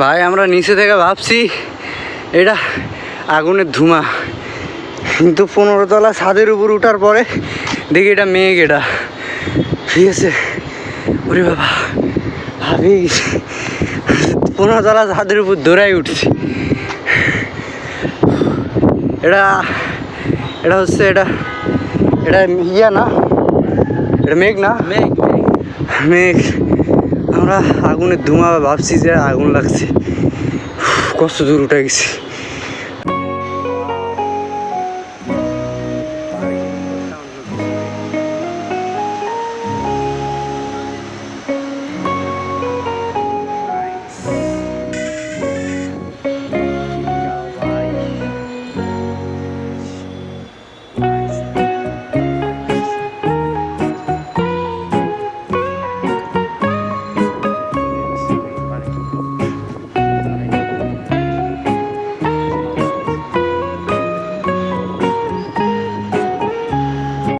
ভাই আমরা নিচে থেকে ভাবছি এটা আগুনের ধুমা। কিন্তু পনেরো তলা ছাদের উপর উঠার পরে দেখি এটা মেঘ এটা। ঠিক আছে ওরে বাবা ভাবি পনেরো তলা ছাদের উপর দৌড়াই উঠছি। এটা এটা হচ্ছে এটা এটা ইয়া না? এটা মেঘ না? মেঘ মেঘ। মেঘ। আমরা আগুনের ধোঁয়া ভাবছি যে আগুন লাগছে। কষ্ট দূর উঠে গেছি।